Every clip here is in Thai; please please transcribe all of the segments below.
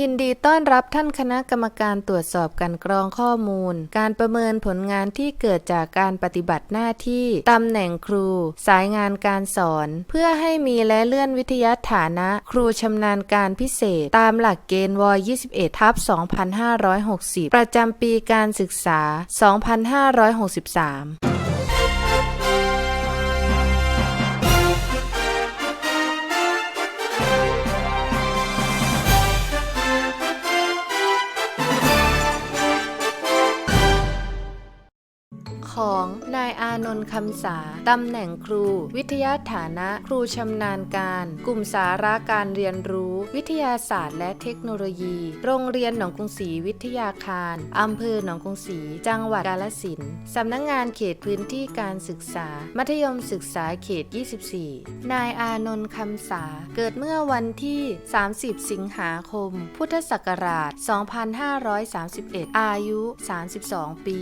ยินดีต้อนรับท่านคณะกรรมการตรวจสอบการกรองข้อมูล การประเมินผลงานที่เกิดจากการปฏิบัติหน้าที่ตำแหน่งครู สายงานการสอน เพื่อให้มีและเลื่อนวิทยาฐานะ ครูชำนาญการพิเศษ ตามหลักเกณฑ์ว21ทับ2560 ประจำปีการศึกษา 2563 ของนายอานนท์คำสาตำแหน่งครู วิทยาฐานะ ครูชำนาญการ กลุ่มสาระการเรียนรู้ วิทยาศาสตร์ และเทคโนโลยี โรงเรียนหนองกรุงศรีวิทยาคารอำเภอหนองกรุงศรีจังหวัดกาฬสินธุ์สำนักงงานเขตพื้นที่การศึกษา มัธยมศึกษาเขต 24 นายอานนท์คำสาเกิดเมื่อวันที่ 30 สิงหาคม พุทธศักราช 2531 อายุ 32 ปี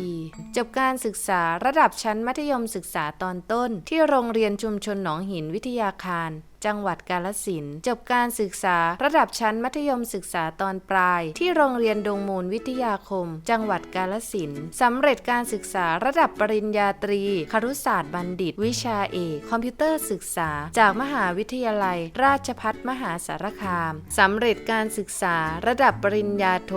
จบการศึกษาระดับชั้นมัธยมศึกษาตอนต้น ที่โรงเรียนชุมชนหนองหินวิทยาคารจังหวัดกาลสินจบการศึกษาระดับชั้นมัธยมศึกษาตอนปลาย ที่โรงเรียนดงมูลวิทยาคม จังหวัดกาลสินสำเร็จการศึกษาระดับปริญญาตรี ครุศาสตร์บัณฑิต วิชาเอกคอมพิวเตอร์ศึกษา จากมหาวิทยาลัย ราชภัฏมหาสารคามสำเร็จการศึกษาระดับปริญญาโท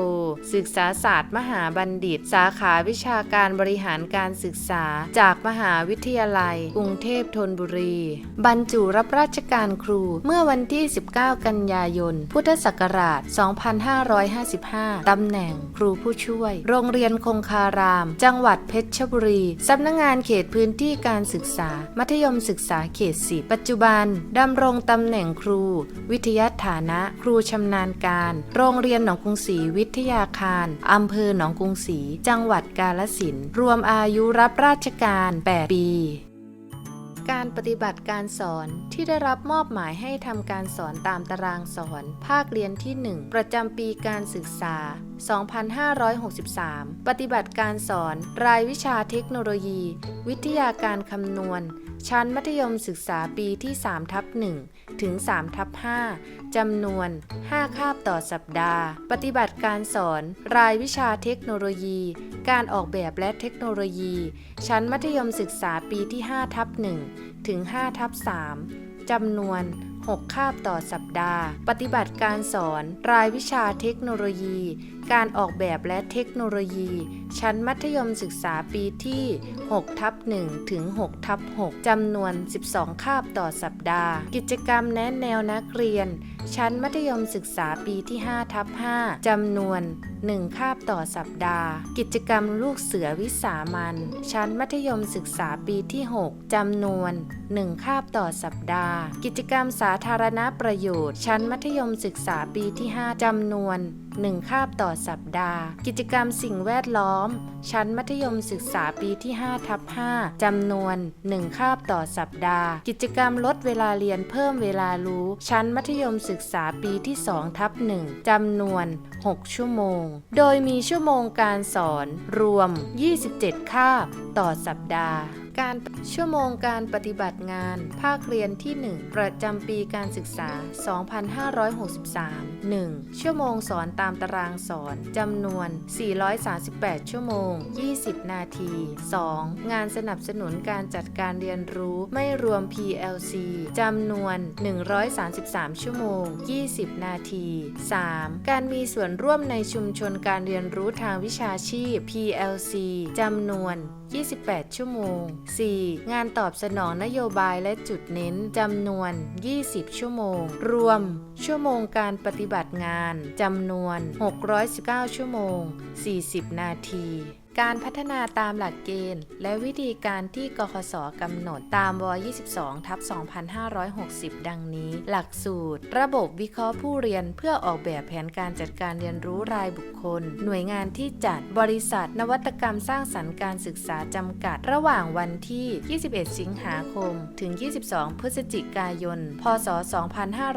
ศึกษาศาสตร์มหาบัณฑิต สาขาวิชาการบริหารการศึกษา จากมหาวิทยาลัย กรุงเทพธนบุรี บรรจุรับราชการครู เมื่อวันที่ 19 กันยายน พุทธศักราช 2555 ตำแหน่งครูผู้ช่วย โรงเรียนคงคาราม จังหวัดเพชรบุรี สำนักงงานเขตพื้นที่การศึกษา มัธยมศึกษาเขตสิปัจจุบัน ดำรงตำแหน่งครู วิทยาฐานะ ครูชำนาญการ โรงเรียนหนองกรุงศรีวิทยาคาร อำเภอหนองกรุงศรี จังหวัดกาฬสิน รวมอายุรับราชการ 8 ปี การปฏิบัติการสอนที่ได้รับมอบหมายให้ทำการสอนตามตารางสอน ภาคเรียนที่ 1 ประจำปีการศึกษา 2563 ปฏิบัติการสอน รายวิชาเทคโนโลยี วิทยาการคำนวณ ชั้นมัธยมศึกษาปีที่3ทับ1ถึง3ทับ5จำนวน 5 คาบต่อสัปดาห์ ปฏิบัติการสอน รายวิชาเทคโนโลยี การออกแบบและเทคโนโลยี ชั้นมัธยมศึกษาปีที่5ทับ1ถึง5ทับ3จำนวน 6 คาบต่อสัปดาห์ ปฏิบัติการสอน รายวิชาเทคโนโลยี การออกแบบและเทคโนโลยี ชั้นมัธยมศึกษาปีที่6ทับ1ถึง6ทับ6จำนวน 12 คาบต่อสัปดาห์ กิจกรรมแนะแนวนักเรียน ชั้นมัธยมศึกษาปีที่5ทับ5จำนวน 1 คาบต่อสัปดาห์ กิจกรรมลูกเสือวิสามันชั้นมัธยมศึกษาปีที่ 6จำนวน 1 คาบต่อสัปดาห์ กิจกรรมสาธารณประโยชน์ ชั้นมัธยมศึกษาปีที่ 5จำนวน1 คาบต่อสัปดาห์ กิจกรรมสิ่งแวดล้อม ชั้นมัธยมศึกษาปีที่5ทับ5จำนวน 1 คาบต่อสัปดาห์ กิจกรรมลดเวลาเรียนเพิ่มเวลารู้ ชั้นมัธยมศึกษาปีที่2ทับ1จำนวน 6 ชั่วโมง โดยมีชั่วโมงการสอนรวม 27 คาบต่อสัปดาห์ การชั่วโมงการปฏิบัติงาน ภาคเรียนที่ 1 ประจำปีการศึกษา 2563 1. ชั่วโมงสอนตามตารางสอนจำนวน 438 ชั่วโมง 20 นาที 2. งานสนับสนุนการจัดการเรียนรู้ไม่รวม PLC จำนวน 133 ชั่วโมง 20 นาที 3. การมีส่วนร่วมในชุมชนการเรียนรู้ทางวิชาชีพ PLC จำนวน 28 ชั่วโมง 4. งานตอบสนองนโยบายและจุดเน้นจำนวน 20 ชั่วโมง รวม ชั่วโมงการปฏิบัติงานจำนวน 619 ชั่วโมง 40 นาที การพัฒนาตามหลักเกณฑ์ และวิธีการที่กคสกำหนดตามว 22 ทับ 2560 ดังนี้ หลักสูตร ระบบวิเคราะห์ผู้เรียนเพื่อออกแบบแผนการจัดการเรียนรู้รายบุคคล หน่วยงานที่จัดบริษัท นวัตกรรมสร้างสรรค์การศึกษาจำกัด ระหว่างวันที่ 21 สิงหาคม ถึง 22 พฤศจิกายน พศ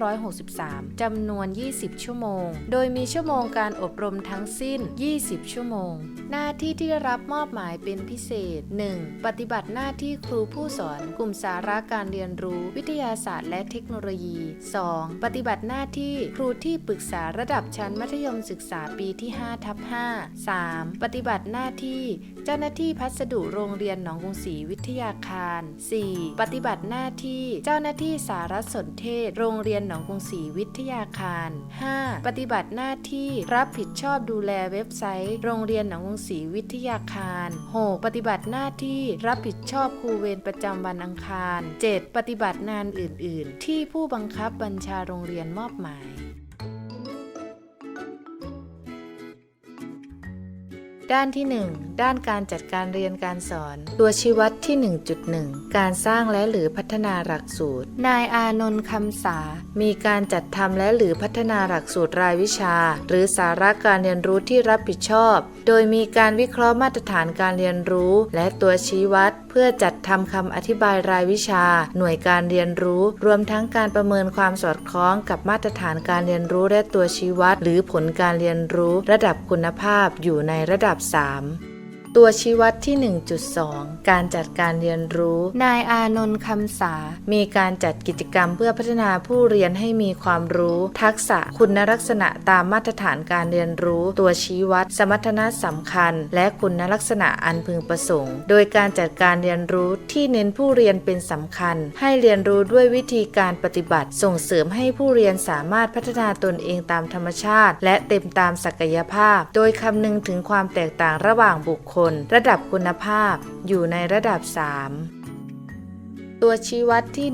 2563 จำนวน 20 ชั่วโมง โดยมีชั่วโมงการอบรมทั้งสิ้น 20 ชั่วโมง หน้าที่ที่ที่ได้รับมอบหมายเป็นพิเศษ 1. ปฏิบัติหน้าที่ครูผู้สอน กลุ่มสาระการเรียนรู้ วิทยาศาสตร์และเทคโนโลยี 2. ปฏิบัติหน้าที่ครูที่ปรึกษาระดับชั้นมัธยมศึกษาปีที่5ทับ5 3. ปฏิบัติหน้าที่เจ้าหน้าที่พัสดุโรงเรียนหนองกรุงศรีวิทยาคาร 4. ปฏิบัติหน้าที่เจ้าหน้าที่สารสนเทศ โรงเรียนหนองกรุงศรีวิทยาคาร 5. ปฏิบัติหน้าที่รับผิดชอบดูแลเว็บไซต์ โรงเรียนหนองกรุงศรีวิททยาคาร 6. ปฏิบัติหน้าที่รับผิดชอบครูเวรประจำวันอังคาร 7. ปฏิบัติงานอื่น ๆ ที่ผู้บังคับบัญชาโรงเรียนมอบหมาย ด้านที่ 1 ด้านการจัดการเรียนการสอน ตัวชี้วัดที่ 1.1 การสร้างและหรือพัฒนาหลักสูตร นายอานนท์คำสา มีการจัดทำและหรือพัฒนาหลักสูตรรายวิชา หรือสาระการเรียนรู้ที่รับผิดชอบ โดยมีการวิเคราะห์มาตรฐานการเรียนรู้ และตัวชี้วัด เพื่อจัดทำคำอธิบายรายวิชา หน่วยการเรียนรู้ รวมทั้งการประเมินความสอดคล้องกับมาตรฐานการเรียนรู้และตัวชี้วัด หรือผลการเรียนรู้ ระดับคุณภาพอยู่ในระดับ3 ตัวชี้วัดที่ 1.2 การจัดการเรียนรู้ นายอานนท์คำสา มีการจัดกิจกรรมเพื่อพัฒนาผู้เรียนให้มีความรู้ ทักษะคุณลักษณะตามมาตรฐานการเรียนรู้ ตัวชี้วัด สมรรถนะสำคัญ และคุณลักษณะอันพึงประสงค์ โดยการจัดการเรียนรู้ที่เน้นผู้เรียนเป็นสำคัญ ให้เรียนรู้ด้วยวิธีการปฏิบัติ ส่งเสริมให้ผู้เรียนสามารถพัฒนาตนเองตามธรรมชาติ และเต็มตามศักยภาพ โดยคำนึงถึงความแตกต่างระหว่างบุคคลระดับคุณภาพอยู่ในระดับ 3 ตัวชี้วัดที่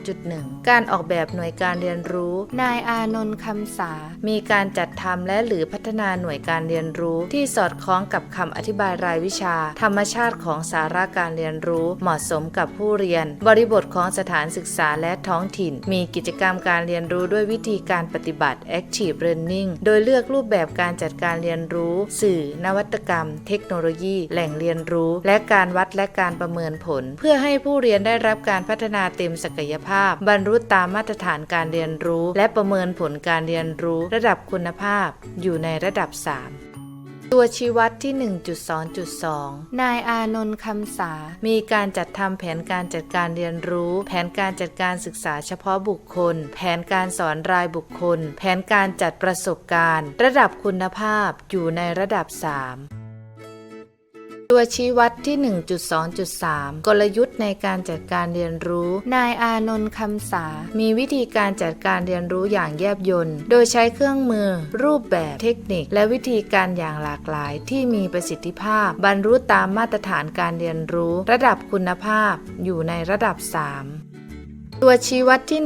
1.2.1 การออกแบบหน่วยการเรียนรู้ นายอานนท์คำสา มีการจัดทำและหรือพัฒนาหน่วยการเรียนรู้ ที่สอดคล้องกับคำอธิบายรายวิชา ธรรมชาติของสาระการเรียนรู้ เหมาะสมกับผู้เรียน บริบทของสถานศึกษาและท้องถิ่น มีกิจกรรมการเรียนรู้ด้วยวิธีการปฏิบัติ active learning โดยเลือกรูปแบบการจัดการเรียนรู้ สื่อ นวัตกรรม เทคโนโลยี แหล่งเรียนรู้ และการวัดและการประเมินผล เพื่อให้ผู้เรียนได้รับรับการพัฒนาเต็มศักยภาพ บรรลุตามมาตรฐานการเรียนรู้ และประเมินผลการเรียนรู้ระดับคุณภาพ อยู่ในระดับ 3ตัวชี้วัดที่ 1.2.2 นายอานนท์คำสา มีการจัดทำแผนการจัดการเรียนรู้ แผนการจัดการศึกษาเฉพาะบุคคล แผนการสอนรายบุคคล แผนการจัดประสบการณ์ ระดับคุณภาพอยู่ในระดับ 3 ตัวชี้วัดที่ 1.2.3 กลยุทธ์ในการจัดการเรียนรู้ นายอานนท์คำสา มีวิธีการจัดการเรียนรู้อย่างแยบยนต์ โดยใช้เครื่องมือ รูปแบบเทคนิค และวิธีการอย่างหลากหลาย ที่มีประสิทธิภาพ บรรลุตามมาตรฐานการเรียนรู้ ระดับคุณภาพ อยู่ในระดับ 3 ตัวชี้วัดที่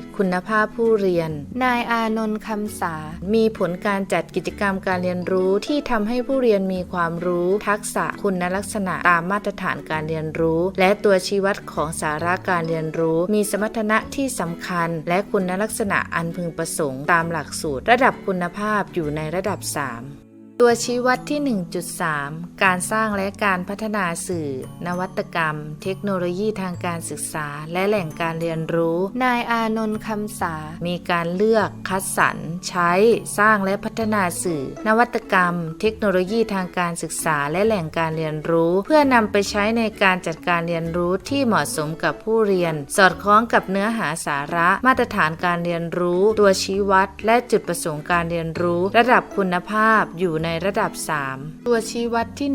1.2.4 คุณภาพผู้เรียน นายอานนท์คำสา มีผลการจัดกิจกรรมการเรียนรู้ที่ทำให้ผู้เรียนมีความรู้ ทักษะคุณลักษณะตามมาตรฐานการเรียนรู้ และตัวชี้วัดของสาระการเรียนรู้ มีสมรรถนะที่สำคัญ และคุณลักษณะอันพึงประสงค์ตามหลักสูตร ระดับคุณภาพอยู่ในระดับ 3 ตัวชี้วัดที่ 1.3 การสร้างและการพัฒนาสื่อ นวัตกรรม เทคโนโลยีทางการศึกษา และแหล่งการเรียนรู้ นายอานนท์คำสา มีการเลือก คัดสรร ใช้ สร้างและพัฒนาสื่อ นวัตกรรม เทคโนโลยีทางการศึกษา และแหล่งการเรียนรู้ เพื่อนำไปใช้ในการจัดการเรียนรู้ที่เหมาะสมกับผู้เรียน สอดคล้องกับเนื้อหาสาระ มาตรฐานการเรียนรู้ ตัวชี้วัด และจุดประสงค์การเรียนรู้ ระดับคุณภาพอยู่ในระดับ 3 ตัวชี้วัดที่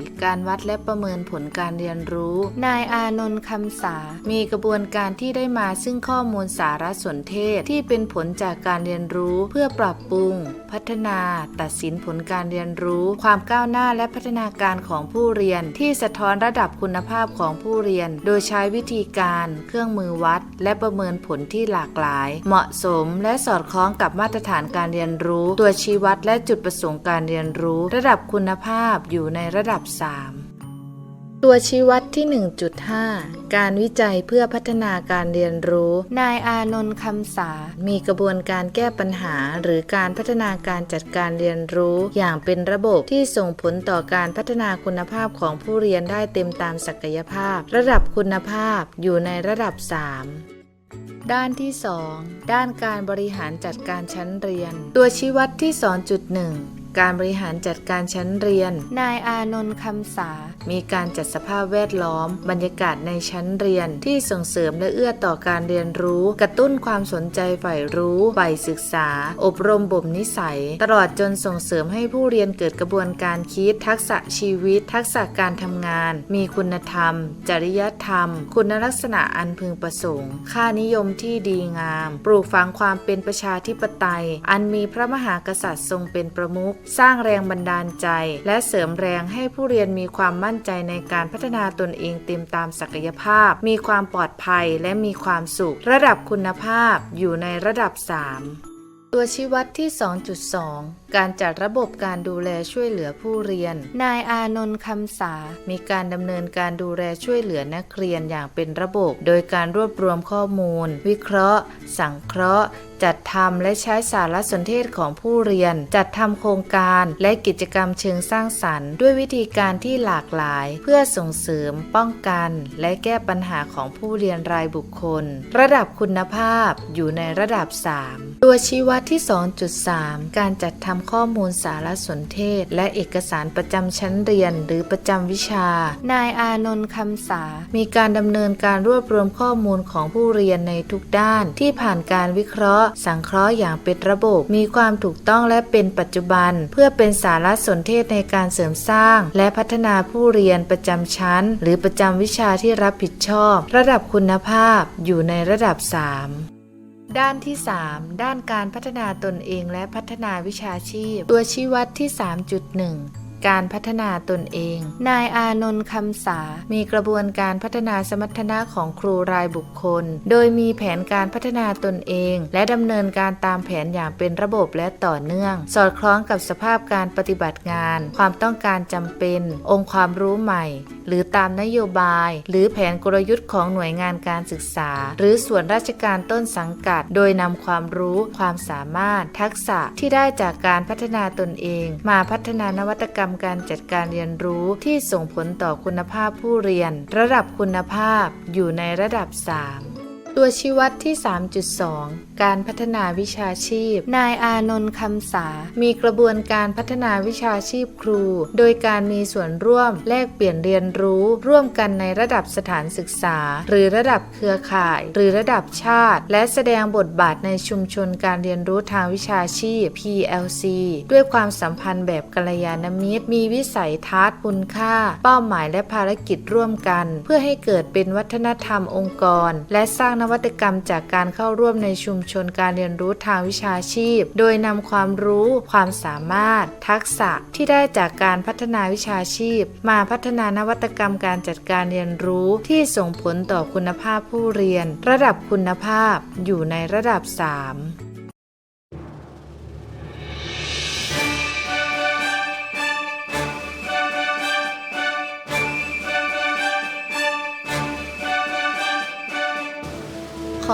1.4 การวัดและประเมินผลการเรียนรู้ นายอานนท์คำสา มีกระบวนการที่ได้มาซึ่งข้อมูลสารสนเทศที่เป็นผลจากการเรียนรู้เพื่อปรับปรุง พัฒนา ตัดสินผลการเรียนรู้ ความก้าวหน้าและพัฒนาการของผู้เรียน ที่สะท้อนระดับคุณภาพของผู้เรียน โดยใช้วิธีการ เครื่องมือวัด และประเมินผลที่หลากหลาย เหมาะสมและสอดคล้องกับมาตรฐานการเรียนรู้ ตัวชี้วัดและจุดประสงค์การเรียนรู้ระดับคุณภาพอยู่ในระดับ 3 ตัวชี้วัดที่ 1.5 การวิจัยเพื่อพัฒนาการเรียนรู้ นายอานนท์คำสา มีกระบวนการแก้ปัญหา หรือการพัฒนาการจัดการเรียนรู้ อย่างเป็นระบบที่ส่งผลต่อการพัฒนาคุณภาพของผู้เรียนได้เต็มตามศักยภาพ ระดับคุณภาพอยู่ในระดับ 3ด้านที่ 2 ด้านการบริหารจัดการชั้นเรียน ตัวชี้วัดที่ 2.1 การบริหารจัดการชั้นเรียน นายอานนท์คำสามีการจัดสภาพแวดล้อม บรรยากาศในชั้นเรียนที่ส่งเสริมและเอื้อต่อการเรียนรู้ กระตุ้นความสนใจใฝ่รู้ใฝ่ศึกษา อบรมบ่มนิสัย ตลอดจนส่งเสริมให้ผู้เรียนเกิดกระบวนการคิด ทักษะชีวิต ทักษะการทำงาน มีคุณธรรม จริยธรรม คุณลักษณะอันพึงประสงค์ ค่านิยมที่ดีงาม ปลูกฝังความเป็นประชาธิปไตย อันมีพระมหากษัตริย์ทรงเป็นประมุข สร้างแรงบันดาลใจ และเสริมแรงให้ผู้เรียนมีความมั่น่นใจในการพัฒนาตนเองเต็มตามศักยภาพ มีความปลอดภัยและมีความสุข ระดับคุณภาพอยู่ในระดับ 3 ตัวชี้วัดที่ 2.2 การจัดระบบการดูแลช่วยเหลือผู้เรียน นายอานนท์คำสา มีการดำเนินการดูแลช่วยเหลือนักเรียนอย่างเป็นระบบ โดยการรวบรวมข้อมูล วิเคราะห์ สังเคราะห์จัดทำและใช้สารสนเทศของผู้เรียน จัดทำโครงการและกิจกรรมเชิงสร้างสรรค์ ด้วยวิธีการที่หลากหลาย เพื่อส่งเสริม ป้องกัน และแก้ปัญหาของผู้เรียนรายบุคคล ระดับคุณภาพอยู่ในระดับ 3 ตัวชี้วัดที่ 2.3 การจัดทำข้อมูลสารสนเทศ และเอกสารประจำชั้นเรียน หรือประจำวิชา นายอานนท์คำสา มีการดำเนินการรวบรวมข้อมูลของผู้เรียนในทุกด้าน ที่ผ่านการวิเคราะห์ สังเคราะห์อย่างเป็นระบบ มีความถูกต้องและเป็นปัจจุบัน เพื่อเป็นสารสนเทศในการเสริมสร้าง และพัฒนาผู้เรียนประจำชั้น หรือประจำวิชาที่รับผิดชอบ ระดับคุณภาพอยู่ในระดับ 3 ด้านที่ 3 ด้านการพัฒนาตนเองและพัฒนาวิชาชีพ ตัวชี้วัดที่ 3.1 การพัฒนาตนเอง นายอานนท์คำสา มีกระบวนการพัฒนาสมรรถนะของครูรายบุคคล โดยมีแผนการพัฒนาตนเอง และดำเนินการตามแผนอย่างเป็นระบบและต่อเนื่อง สอดคล้องกับสภาพการปฏิบัติงาน ความต้องการจำเป็น องค์ความรู้ใหม่ หรือตามนโยบาย หรือแผนกลยุทธ์ของหน่วยงานการศึกษา หรือส่วนราชการต้นสังกัด โดยนำความรู้ ความสามารถ ทักษะที่ได้จากการพัฒนาตนเอง มาพัฒนานวัตกรรมการจัดการเรียนรู้ที่ส่งผลต่อคุณภาพผู้เรียน ระดับคุณภาพอยู่ในระดับ 3 ตัวชี้วัดที่ 3.2การพัฒนาวิชาชีพ นายอานนท์คำสา มีกระบวนการพัฒนาวิชาชีพครู โดยการมีส่วนร่วมแลกเปลี่ยนเรียนรู้ร่วมกันในระดับสถานศึกษา หรือระดับเครือข่าย หรือระดับชาติ และแสดงบทบาทในชุมชนการเรียนรู้ทางวิชาชีพ PLC ด้วยความสัมพันธ์แบบกัลยาณมิตร มีวิสัยทัศน์คุณค่า เป้าหมายและภารกิจร่วมกัน เพื่อให้เกิดเป็นวัฒนธรรมองค์กร และสร้างนวัตกรรมจากการเข้าร่วมในชุมชนการเรียนรู้ทางวิชาชีพ โดยนำความรู้ ความสามารถ ทักษะที่ได้จากการพัฒนาวิชาชีพ มาพัฒนานวัตกรรมการจัดการเรียนรู้ที่ส่งผลต่อคุณภาพผู้เรียน ระดับคุณภาพอยู่ในระดับ 3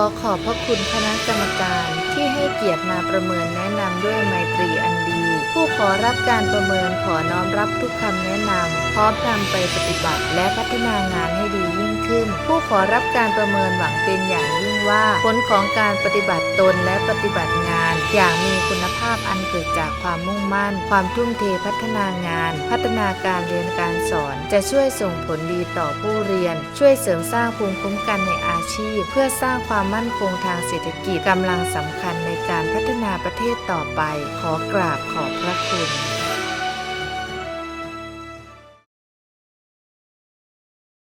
อขอบพระคุณคณะกรรมการที่ให้เกียรติมาประเมินแนะนำด้วยไมตรีอันดี ผู้ขอรับการประเมินขอน้อมรับทุกคำแนะนำพร้อมนำไปปฏิบัติและพัฒนางานให้ดียิ่งขึ้น ผู้ขอรับการประเมินหวังเป็นอย่างยิ่ง ว่า ผลของการปฏิบัติตนและปฏิบัติงาน อย่างมีคุณภาพอันเกิดจากความมุ่งมั่น ความทุ่มเทพัฒนางาน พัฒนาการเรียนการสอน จะช่วยส่งผลดีต่อผู้เรียน ช่วยเสริมสร้างภูมิคุ้มกันในอาชีพ เพื่อสร้างความมั่นคงทางเศรษฐกิจกำลังสำคัญในการพัฒนาประเทศต่อไป ขอกราบขอบพระคุณ